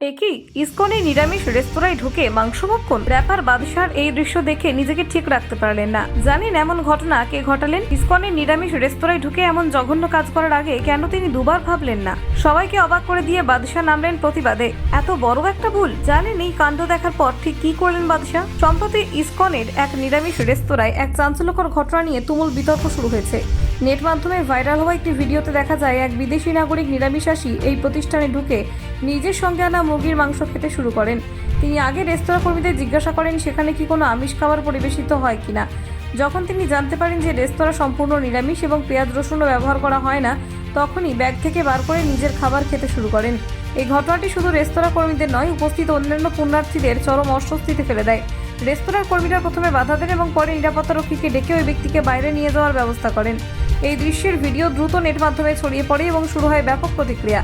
একই ইসকনে নিরামিষ রেস্তোরাঁয় ঢুকে মাংস ভক্ষণ র্যাপার বাদশার এই দৃশ্য দেখে নিজেকে ঠিক রাখতে পারলেন না। জানেন এমন ঘটনা কে ঘটালেন? ইসকনের নিরামিষ রেস্তোরাঁয় ঢুকে এমন জঘন্য কাজ করার আগে কেন তিনি দুবার ভাবলেন না? সবাইকে অবাক করে দিয়ে বাদশাহ নামলেন প্রতিবাদে। এত বড় একটা ভুল। জানেন এই কাণ্ড দেখার পর ঠিক কি করলেন বাদশাহ সম্প্রতি ইসকনের এক নিরামিষ রেস্তোরাঁয় এক চাঞ্চল্যকর ঘটনা নিয়ে তুমুল বিতর্ক শুরু হয়েছে। নেট মাধ্যমে ভাইরাল হওয়া একটি ভিডিওতে দেখা যায়, এক বিদেশি নাগরিক নিরামিষাসী এই প্রতিষ্ঠানে ঢুকে নিজের সঙ্গে আনা মুরগির মাংস খেতে শুরু করেন। তিনি আগে রেস্তোরাঁ কর্মীদের জিজ্ঞাসা করেন, সেখানে কি কোনো আমিষ খাবার পরিবেশিত হয় কিনা? যখন তিনি জানতে পারেন যে রেস্তোরাঁ সম্পূর্ণ নিরামিষ এবং পেঁয়াজ রসুনও ব্যবহার করা হয় না, তখনই ব্যাগ থেকে বার করে নিজের খাবার খেতে শুরু করেন। এই ঘটনাটি শুধু রেস্তোরাঁ কর্মীদের নয়, উপস্থিত অন্যান্য পুণ্যার্থীদের চরম অস্বস্তিতে ফেলে দেয়। রেস্তোরাঁর কর্মীরা প্রথমে বাধা দেন এবং পরে নিরাপত্তারক্ষীকে ডেকে ওই ব্যক্তিকে বাইরে নিয়ে যাওয়ার ব্যবস্থা করেন। এই দৃশ্যের ভিডিও দ্রুত নেট মাধ্যমে ছড়িয়ে পড়ে এবং শুরু হয় ব্যাপক প্রতিক্রিয়া।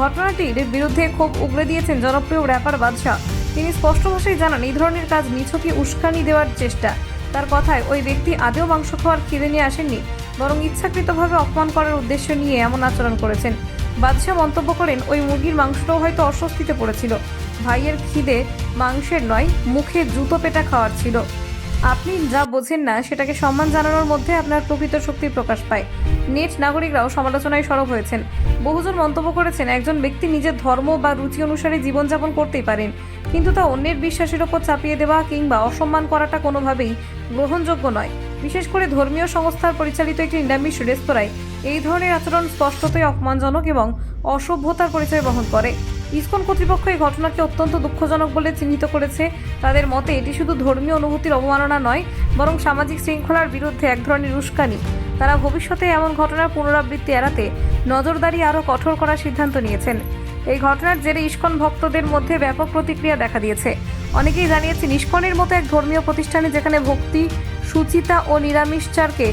ঘটনাটির বিরুদ্ধে ক্ষোভ উগড়ে দিয়েছেন জনপ্রিয় র্যাপার বাদশাহ। তিনি স্পষ্ট ভাষায় জানান, এই ধরনের কাজ নিছকই উস্কানি দেওয়ার চেষ্টা। তার কথায় ওই ব্যক্তি আদেও মাংস খাওয়ার খিদে নিয়ে আসেননি, বরং ইচ্ছাকৃতভাবে অপমান করার উদ্দেশ্য নিয়ে এমন আচরণ করেছেন। বাদশাহ মন্তব্য করেন, ওই মুরগির মাংসটাও হয়তো অস্বস্তিতে পড়েছিল। ভাইয়ের খিদে মাংসের নয়, মুখে জুতো পেটা খাওয়ার ছিল। আপনি যা বোঝেন না, সেটাকে সম্মান জানানোর মধ্যে আপনার প্রকৃত শক্তির প্রকাশ পায়। নেট নাগরিকরাও সমালোচনায় সরব হয়েছেন। বহুজন মন্তব্য করেছেন, একজন ব্যক্তি নিজের ধর্ম বা রুচি অনুসারে জীবনযাপন করতেই পারেন, কিন্তু তা অন্যের বিশ্বাসের ওপর চাপিয়ে দেওয়া কিংবা অসম্মান করাটা কোনোভাবেই গ্রহণযোগ্য নয়। বিশেষ করে ধর্মীয় সংস্থার পরিচালিত একটি নিরামিষ রেস্তোরাঁয় এই ধরনের আচরণ স্পষ্টতই অপমানজনক এবং অসভ্যতার পরিচয় বহন করে। ইসকন কর্তৃপক্ষ এই ঘটনাকে অত্যন্ত দুঃখজনক বলে চিহ্নিত করেছে। তাদের মতে, এটি শুধু ধর্মীয় অনুভূতির অবমাননা নয়, বরং সামাজিক শৃঙ্খলার বিরুদ্ধে এক ধরনের উস্কানি। তারা ভবিষ্যতে এমন ঘটনার পুনরাবৃত্তি এড়াতে নজরদারি আরও কঠোর করার সিদ্ধান্ত নিয়েছেন। এই ঘটনার জেরে ইস্কন ভক্তদের মধ্যে ব্যাপক প্রতিক্রিয়া দেখা দিয়েছে। অনেকেই জানিয়েছেন, ইস্কনের মতো এক ধর্মীয় প্রতিষ্ঠানে যেখানে ভক্তি, সুচিতা ও নিরামিষচারকে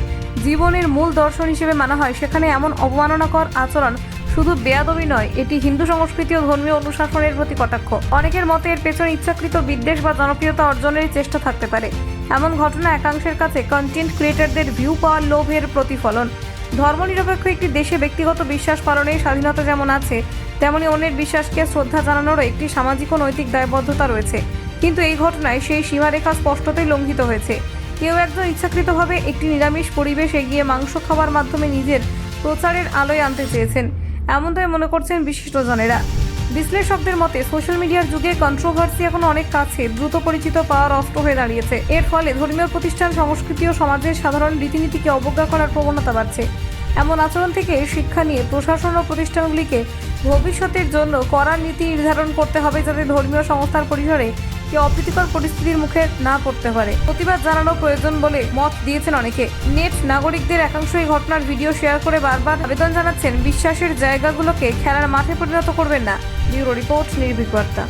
জীবনের মূল দর্শন হিসেবে মানা হয়, সেখানে এমন অবমাননাকর আচরণ শুধু বেয়াদবি নয়, এটি হিন্দু সংস্কৃতি ও ধর্মীয় অনুশাসনের প্রতি কটাক্ষ। অনেকের মতে এর পেছনে ইচ্ছাকৃত বিদ্বেষ বা জনপ্রিয়তা অর্জনের চেষ্টা থাকতে পারে। এমন ঘটনা একাংশের কাছে কন্টেন্ট ক্রিয়েটরদের ভিউ পাওয়ার লোভের প্রতিফলন। ধর্মনিরপেক্ষ একটি দেশে ব্যক্তিগত বিশ্বাস পালনের স্বাধীনতা যেমন আছে, তেমনি অন্যের বিশ্বাসকে শ্রদ্ধা জানানোরও একটি সামাজিক ও নৈতিক দায়বদ্ধতা রয়েছে। কিন্তু এই ঘটনায় সেই সীমারেখা স্পষ্টতই লঙ্ঘিত হয়েছে। কেউ একজন ইচ্ছাকৃতভাবে একটি নিরামিষ পরিবেশ এগিয়ে মাংস খাওয়ার মাধ্যমে নিজের প্রচারের আলোয় আনতে চেয়েছেন। এমনটাই মনে করছেন বিশিষ্টজনেরা। বিশ্লেষকদের মতে, সোশ্যাল মিডিয়ার যুগে কন্ট্রোভার্সি এখন অনেক কাছে, দ্রুত পরিচিত পাওয়ার অস্ত্র হয়ে দাঁড়িয়েছে। এর ফলে ধর্মীয় প্রতিষ্ঠান, সংস্কৃতি ও সমাজের সাধারণ রীতিনীতিকে অবজ্ঞা করার প্রবণতা বাড়ছে। এমন আচরণ থেকে শিক্ষা নিয়ে প্রশাসন ও প্রতিষ্ঠানগুলিকে ভবিষ্যতের জন্য কড়া নীতি নির্ধারণ করতে হবে যাতে ধর্মীয় সংস্থার পরিসরে কেউ অপ্রীতিকর পরিস্থিতির মুখে না পড়তে পারে। প্রতিবাদ জানানো প্রয়োজন বলে মত দিয়েছেন অনেকে। নেট নাগরিকদের একাংশ এই ঘটনার ভিডিও শেয়ার করে বারবার আবেদন জানাচ্ছেন, বিশ্বাসের জায়গাগুলোকে খেলার মাঠে পরিণত করবেন না। ব্যুরো রিপোর্ট, নির্ভীক বার্তা।